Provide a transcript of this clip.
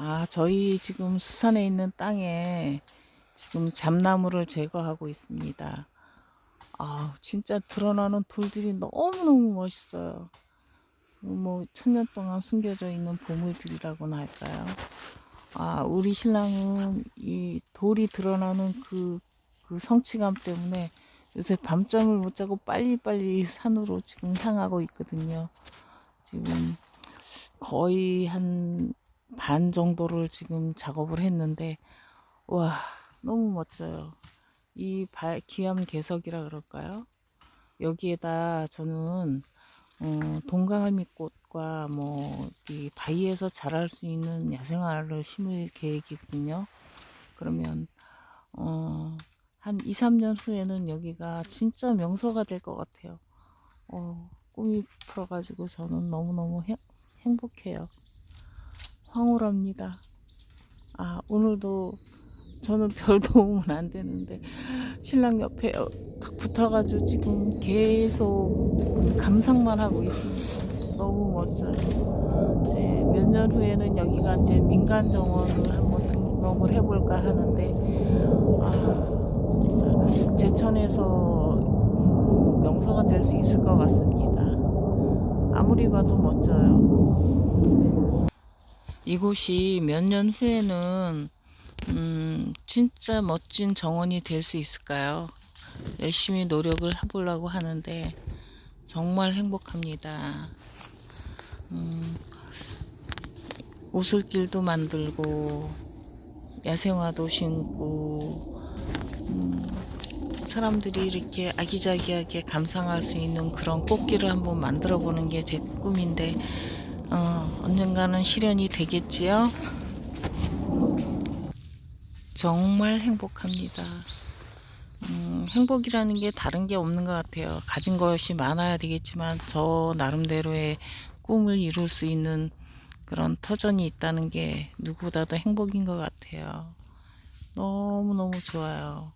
아, 저희 지금 수산에 있는 땅에 지금 잡나무를 제거하고 있습니다. 아, 진짜 드러나는 돌들이 너무너무 멋있어요. 뭐, 천년 동안 숨겨져 있는 보물들이라고나 할까요? 아, 우리 신랑은 이 돌이 드러나는 그, 그 성취감 때문에 요새 밤잠을 못 자고 빨리빨리 산으로 지금 향하고 있거든요. 지금 거의 한 반 정도를 지금 작업을 했는데, 와, 너무 멋져요. 이 바- 기암 개석이라 그럴까요? 여기에다 저는 어, 동강할미꽃과 뭐 이 바위에서 자랄 수 있는 야생화를 심을 계획이거든요. 그러면 어, 한 2, 3년 후에는 여기가 진짜 명소가 될 것 같아요. 어, 꿈이 풀어가지고 저는 너무너무 행, 행복해요. 황홀합니다. 아, 오늘도 저는 별 도움은 안 되는데 신랑 옆에 어, 딱 붙어가지고 지금 계속 감상만 하고 있습니다. 너무 멋져요. 이제 몇 년 후에는 여기가 이제 민간 정원을 한번 등록을 해볼까 하는데 아 진짜 제천에서 음, 명소가 될 수 있을 것 같습니다. 아무리 봐도 멋져요. 이곳이 몇 년 후에는 음, 진짜 멋진 정원이 될 수 있을까요? 열심히 노력을 해보려고 하는데 정말 행복합니다. 음, 오솔길도 만들고 야생화도 심고 음, 사람들이 이렇게 아기자기하게 감상할 수 있는 그런 꽃길을 한번 만들어 보는 게 제 꿈인데 어, 언젠가는 실현이 되겠지요? 정말 행복합니다. 음, 행복이라는 게 다른 게 없는 것 같아요. 가진 것이 많아야 되겠지만 저 나름대로의 꿈을 이룰 수 있는 그런 터전이 있다는 게 누구보다도 행복인 것 같아요. 너무너무 좋아요.